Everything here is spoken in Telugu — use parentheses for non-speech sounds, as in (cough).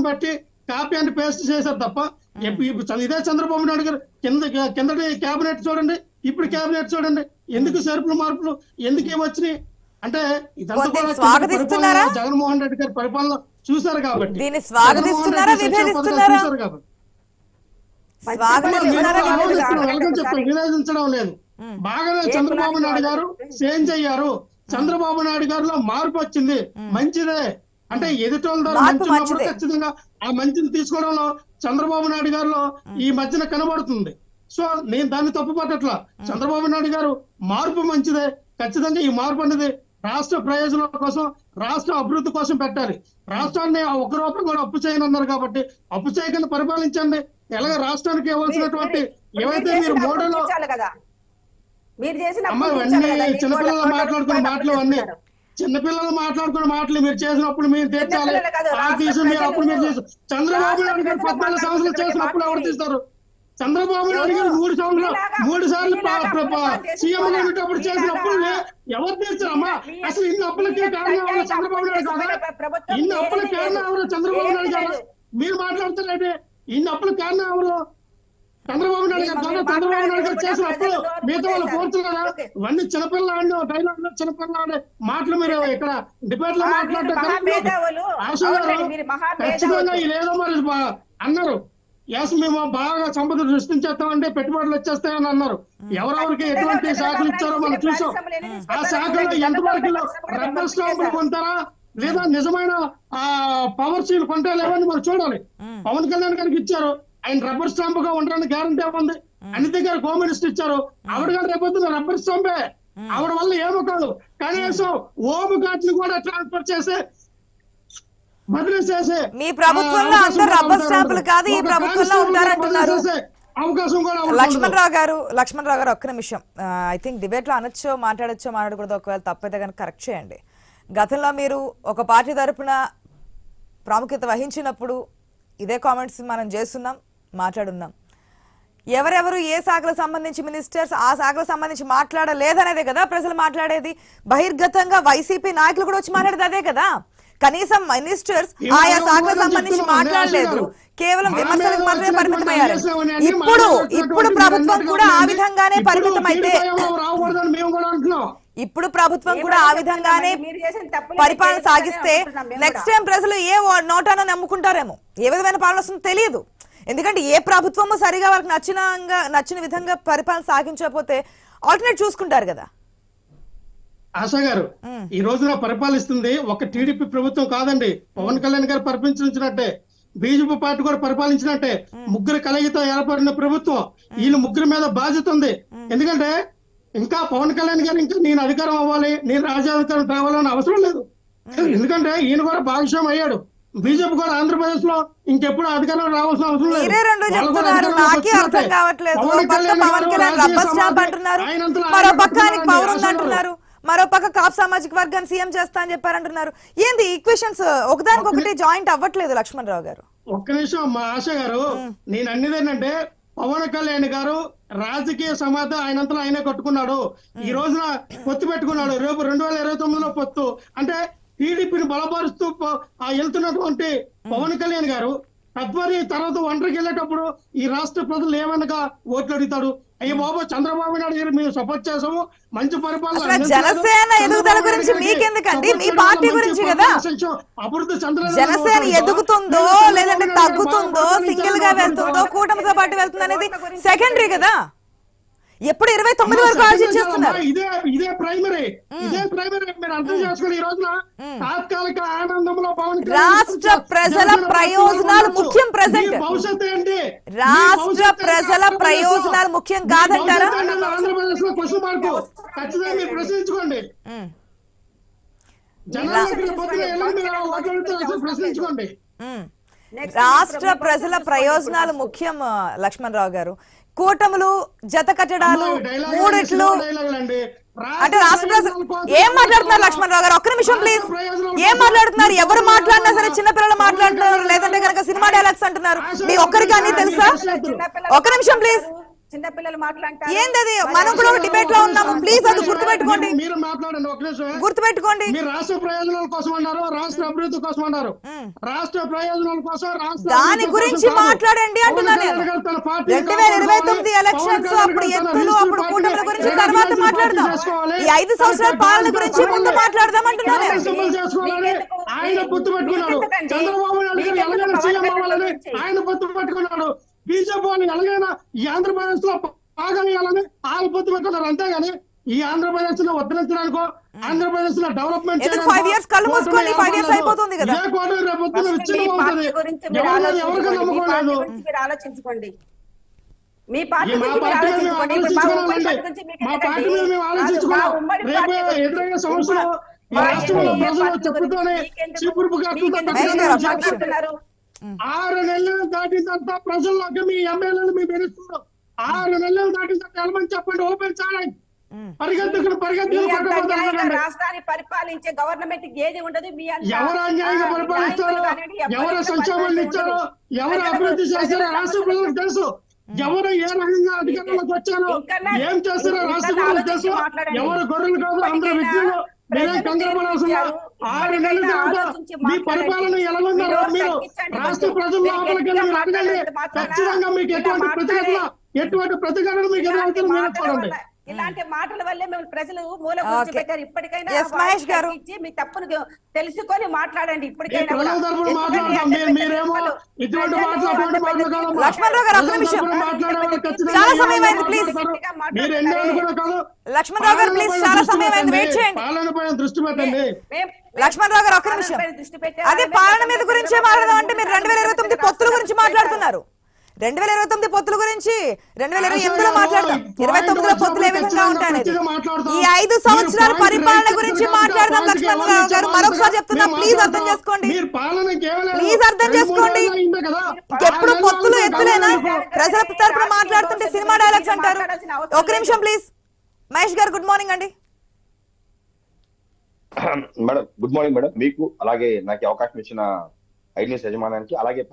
ను బట్టి కాపీ అండ్ పేస్ట్ చేశారు తప్ప ఇదే చంద్రబాబు నాయుడు గారు కింద కిందటి కేబినెట్ చూడండి ఇప్పుడు కేబినెట్ చూడండి. ఎందుకు సరుపులు మార్పులు ఎందుకు ఏమొచ్చినాయి అంటే ఇదంతా కూడా జగన్మోహన్ రెడ్డి గారి పరిపాలన చూశారు కాబట్టి. దీన్ని స్వాగతిస్తున్నారా, విభేదిస్తున్నారా? విభేదించడం లేదు. బాగానే చంద్రబాబు నాయుడు గారు చేంజ్ అయ్యారు. చంద్రబాబు నాయుడు గారిలో మార్పు వచ్చింది. మంచిదే. అంటే ఎదుటోళ్ళ ద్వారా మార్పు మంచి ఉన్నప్పుడు మంచిదే. ఖచ్చితంగా ఆ మంచిని తీసుకోవడంలో చంద్రబాబు నాయుడు గారిలో ఈ మధ్యన కనబడుతుంది. సో నేను దాన్ని తప్పు పట్టట్లా చంద్రబాబు నాయుడు గారు మార్పు మంచిదే. ఖచ్చితంగా ఈ మార్పు అనేది రాష్ట్ర ప్రయోజనాల కోసం రాష్ట్ర అభివృద్ధి కోసం పెట్టాలి. రాష్ట్రాన్ని ఆ ఒక్క రూపాయి కూడా అప్పు చేయనన్నారు కాబట్టి అప్పు చేయకుండా పరిపాలించండి. ఎలాగ రాష్ట్రానికి ఇవ్వాల్సినటువంటి ఏవైతే మీరు మీకు చిన్నపిల్లలు రూపాయలు మాటలు అన్నీ. చిన్నపిల్లలు మాట్లాడుకునే మాటలు మీరు చేసినప్పుడు మీరు తీర్చాలి. తీసి మీరు అప్పుడు మీరు చేసి చంద్రబాబు నాయుడు గారు పద్నాలుగు సంవత్సరాలు చేసినప్పుడు ఎవరు తీస్తారు? చంద్రబాబు నాయుడు గారు మూడు సంవత్సరాలు మూడు సార్లు సీఎం వాళ్ళ- ఉండేటప్పుడు చేసిన మీలాగా- అప్పులు ఎవరు తీర్చారమ్మా అసలు ఇన్ని అప్పులకి కారణం ఎవరు? చంద్రబాబు నాయుడు కాదా? ఇన్ని అప్పుల కారణం. ఎవరు? చంద్రబాబు నాయుడు గారు. మీరు మాట్లాడుతున్నారంటే ఇన్ని అప్పుల కారణం ఎవరు? చంద్రబాబు నాయుడు గారు చంద్రబాబు నాయుడు గారు చేసిన అప్పులు ప్రజలు మిగతా వాళ్ళు. కోరుతున్నారా. ఇవన్నీ చిన్నపిల్లలు డైలాగ్ చిన్నపిల్లలు ఆడే మాటలు మీరు ఇక్కడ డిబేట్లో ఆ, మాట్లాడటం మీరు ఇదేదో అన్నారు. ఎస్ మేము బాగా సంపద సృష్టించేస్తామంటే పెట్టుబడులు వచ్చేస్తాయని అన్నారు. ఎవరెవరికి ఎటువంటి శాఖలు ఇచ్చారో మనం చూసాం. ఆ శాఖలో ఎంతవరకు రబ్బర్ స్టాంపులు కొంటారా? లేదా నిజమైన ఆ పవర్ సీల్ కొంటా లేవని మనం చూడాలి. పవన్ కళ్యాణ్ గారికి ఇచ్చారు. ఆయన రబ్బర్ స్టాంప్గా ఉండడానికి గ్యారంటీ ఉంది అనిత గారు హోమ్ మినిస్టర్ ఇచ్చారు. ఆవిడ గారు రేపొద్దున రబ్బర్ స్టాంపే ఆవిడ వల్ల ఏమో కాదు. కనీసం ఓము గాచిని కూడా ట్రాన్స్ఫర్ చేసి బదిలీ చేసే మీ ప్రభుత్వంలో అందరూ రబ్బర్ స్టాంపులు. కాదు, ఈ ప్రభుత్వంలో ఉంటారంటున్నారు. అవకాశం కూడా. లక్ష్మణ్ రావు గారు లక్ష్మణ్ రావు గారు ఒక్క నిమిషం. ఐ థింక్ డిబేట్లో అనొచ్చో మాట్లాడొచ్చో మాట్లాడకూడదు ఒకవేళ తప్పైతే కనుక కరెక్ట్ చేయండి. గతంలో మీరు ఒక పార్టీ తరపున ప్రాముఖ్యత వహించినప్పుడు ఇదే కామెంట్స్ మనం చేస్తున్నాం. మాట్లాడున్నాం ఎవరెవరు ఏ శాఖలకు సంబంధించి మినిస్టర్స్ ఆ శాఖలకు సంబంధించి మాట్లాడలేదనేదే కదా ప్రజలు మాట్లాడేది? బహిర్గతంగా వైసీపీ నాయకులు కూడా వచ్చి మాట్లాడేది అదే కదా? కనీసం మినిస్టర్స్ ఆయా శాఖలకు సంబంధించి మాట్లాడలేదు. కేవలం విమర్శలకు మాత్రమే పరిమితమయ్యారు ఇప్పుడు ఇప్పుడు ప్రభుత్వం కూడా ఆ. విధంగానే ఇప్పుడు పరిమితమైతే ఇప్పుడు ప్రభుత్వం కూడా ఆ విధంగానే పరిపాలన సాగిస్తే నెక్స్ట్. టైం ప్రజలు ఏ నోటానో నమ్ముకుంటారేమో? ఏ విధమైన పాలన వస్తుందో తెలియదు. ఎందుకంటే ఏ ప్రభుత్వము సరిగా వాళ్ళకి నచ్చిన నచ్చిన విధంగా పరిపాలన సాగించకపోతే ఆల్టర్నేట్ చూసుకుంటారు కదా. ఆశా గారు ఈ రోజున పరిపాలిస్తుంది ఒక టీడీపీ ప్రభుత్వం కాదండి. పవన్ కళ్యాణ్ గారు పరిపాలించినట్టే. బీజేపీ పార్టీ కూడా పరిపాలించినట్టే. ముగ్గురు కలయితో ఏర్పడిన ప్రభుత్వం వీళ్ళు ముగ్గురు మీద బాధ్యత ఉంది. ఎందుకంటే ఇంకా పవన్ కళ్యాణ్ గారు ఇంకా నేను అధికారం అవ్వాలి నేను రాజ్యాధికారం తేవాలని అవసరం లేదు. ఎందుకంటే ఈయన కూడా భాగస్వామి అయ్యాడు. బీజేపీ కూడా ఆంధ్రప్రదేశ్లో ఇంకెప్పుడు అధికారం రావాల్సిన అవసరం లేదు. రెండు చెప్తున్నారు నాకే అర్థం. కావట్లేదు. పవన్ కళ్యాణ్ రబ్బర్ స్టాంప్ అంటున్నారు మరో పక్క ఆయనకి పవర్ మరో పక్క కాప్ సామాజిక వర్గాన్ని సీఎం చేస్తా అని చెప్పారంటున్నారు. ఏంది ఈక్వేషన్స్ ఒకదానికొకటి జాయింట్ అవ్వట్లేదు లక్ష్మణ్ రావు గారు. ఒక్క నిమిషం మా ఆశ గారు నేను అన్నది ఏంటంటే పవన్ కళ్యాణ్ గారు రాజకీయ సమాధి ఆయనంతలో ఆయనే కట్టుకున్నాడు. ఈ రోజున పొత్తు పెట్టుకున్నాడు. రేపు రెండు వేల ఇరవై తొమ్మిదిలో పొత్తు. అంటే టీడీపీని బలపరుస్తూ వెళ్తున్నటువంటి పవన్ కళ్యాణ్ గారు తద్వారి తర్వాత ఒంటరికి వెళ్ళేటప్పుడు ఈ రాష్ట్ర ప్రజలు ఏమనగా ఓట్లు అడుగుతాడు అయ్యో బాబు చంద్రబాబు నాయుడు గారు మేము సపోర్ట్ చేసాము మంచి పరిపాలన. జనసేన ఎదుగుదల గురించి మీకెందుకండి? మీ పార్టీ గురించి కదా. అభివృద్ధి చెందలేదని జనసేన ఎదుగుతుందో. లేదంటే తగ్గుతుందో సింగిల్గా వెళ్తుందో కూటమితో పాటు వెళ్తుంది అనేది సెకండరీ కదా ఎప్పుడు ఇరవై తొమ్మిది వరకు ఆలోచించేస్తున్నారు? ఇదే ఇదే ప్రైమరీ ఇదే ప్రైమరీ మీరు అర్థం చేసుకుని ఈ రోజున తాత్కాలిక ఆనందంలో పవన్ రాష్ట్ర ప్రజల ప్రయోజనాలు. ముఖ్యం. మీ భవిష్యత్తు ఏంటి? రాష్ట్ర ప్రజల? ప్రయోజనాలు ముఖ్యం కాదంటారా? ఆంధ్రప్రదేశ్లో క్వశ్చన్ మార్క్ ఖచ్చితంగా మీరు ప్రశ్నించుకోండి. రాష్ట్ర ప్రజల ప్రయోజనాలు ముఖ్యం ఆ, లక్ష్మణ్ రావు గారు. కూటములు జత కట్టడాలు మూడిట్లు. అంటే రాష్ట్ర ఏం మాట్లాడుతున్నారు లక్ష్మణ్ రావు గారు? ఒక్క నిమిషం ప్లీజ్. ఏం మాట్లాడుతున్నారు? ఎవరు మాట్లాడినా సరే చిన్న పిల్లలు మాట్లాడుతున్నారు లేదంటే కనుక సినిమా డైలాగ్స్ అంటున్నారు. మీ ఒక్కరికి అన్ని తెలుసా? ఒక్క నిమిషం ప్లీజ్. చిన్న పిల్లలు మాట్లాడతారు. ఏందది? మనం కూడా డిబేట్లో ఉన్నాము. ప్లీజ్ అది గుర్తుపెట్టుకోండి. మీరు- మీరు మాట్లాడండి ఒక నిమిషం. గుర్తుపెట్టుకోండి. మీరు రాష్ట్ర ప్రయోజనాల కోసం అన్నారు రాష్ట్ర అభివృద్ధి కోసం అన్నారు. రాష్ట్ర ప్రయోజనాల కోసం రాష్ట్ర దాని గురించి. మాట్లాడండి అంటున్నా పవన్ నేను. కళ్యాణ్ గారు తన పార్టీని రెండు వేల ఇరవై తొమ్మిది. ఎలక్షన్స్ అప్పుడు ఎత్తులు అప్పుడు పార్టీని కూటమి గురించి తర్వాత మాట్లాడదాం. ఈ ఐదు సంవత్సరాల పాలన గురించి. ముందు మాట్లాడదాం అంటున్నా నేను. కాంగ్రెస్ సింబల్ చేసుకోవాలని ఆయన పొత్తు పెట్టుకున్నాడు. చంద్రబాబు నాయుడు గారు ఎలాగైనా సీఎం అవ్వాలని ఆయన పొత్తు పెట్టుకున్నాడు. బీజేపీ వాళ్ళు ఎలాగైనా ఈ ఆంధ్రప్రదేశ్లో బాగా వేయాలని ఆయన పొత్తు పెట్టుకున్నారు. అంతేగాని ఈ ఆంధ్రప్రదేశ్లో వదిలించడానికో ఆంధ్రప్రదేశ్లో డెవలప్మెంట్ ఆలోచించుకోండి. మీ పార్టీ ఆలోచించుకోండి. ఆరు నెలలు దాటిన తర్వాత ప్రజల్లోకి మీ ఎమ్మెల్యేలు మీ మినిస్టర్లు ఆరు నెలలు దాటిన తర్వాత వెళ్ళమని చెప్పండి ఓపెన్ ఛాలెంజ్ అన్యాయంగా పట్టుకోవద్దండి. రాష్ట్రాన్ని పరిపాలించే గవర్నమెంట్ ఏది ఉండదు మీ ఎవరు అన్యాయంగా పరిపాలిస్తారో ఎవరు సంక్షేమాలు ఇచ్చారో. ఎవరు అభివృద్ధి చేస్తారో రాష్ట్ర ప్రజలకు తెలుసు ఎవరు ఏ రకంగా అధికారంలోకి వచ్చారో ఏం చేస్తారో రాష్ట్ర ప్రజలకు తెలుసు. ఎవరు గొర్రెలు కాదు అందరూ వ్యక్తులు మీరేం కంగారు. ఆరు నెలల మీ. పరిపాలన ఎలా ఉన్నారో మీరు రాష్ట్ర. ప్రజల లోపలికి మీరు అడగండి. ఖచ్చితంగా మీకు ఎటువంటి ప్రతిఘటన ఎటువంటి ప్రతిఘటన మీకు ఎదురవుతుందో మీరు చూడండి ఇలాంటి మాటల వల్లే మేము ప్రజలు మూల పెట్టారు. ఇప్పటికైనా Yes, మహేష్ గారు. తగ్గించి మీ తప్పును తెలుసుకొని మాట్లాడండి. ఇప్పటికైనా చాలా సమయం అయింది, లక్ష్మణరావు గారు, చాలా దృష్టి సమయం అయింది, పెట్టండి. wait చేయండి. పాలనపై దృష్టి పెట్టండి. మేం- లక్ష్మణరావు గారు ఒక్క నిమిషం. అదే పాలన మీద గురించే మాట్లాడదాం అంటే మీరు రెండు వేల ఇరవై తొమ్మిది పొత్తుల గురించి. మాట్లాడుతున్నారు. రెండు వేల ఇరవై తొమ్మిది పొత్తుల గురించి రెండు వేల ఇరవై ఎనిమిదిలో మాట్లాడదాం. ఈ ఇరవై తొమ్మిదిలో పొత్తులు ఏ విధంగా ఉంటాయనేది. ఈ ఐదు సంవత్సరాల పరిపాలన గురించి మాట్లాడదాం లక్ష్మణరావు గారు. మరొకసారి? చెప్తున్నా ప్లీజ్ అర్థం. చేసుకోండి. మీరు పాలన కేవలం ప్లీజ్ అర్థం చేసుకోండి. ఎప్పుడు పొత్తులు ఎత్తులేనా. ప్రజల తరపున మాట్లాడుతుంటే సినిమా డైలాగ్స్ అంటారు. ఒక నిమిషం ప్లీజ్. మహేష్ గారు గుడ్ మార్నింగ్ అండి. (clears throat) Madam good morning madam. మీకు అలాగే నాకు అవకాశం ఇచ్చిన ఐ న్యూస్ యజమానానికి అలాగే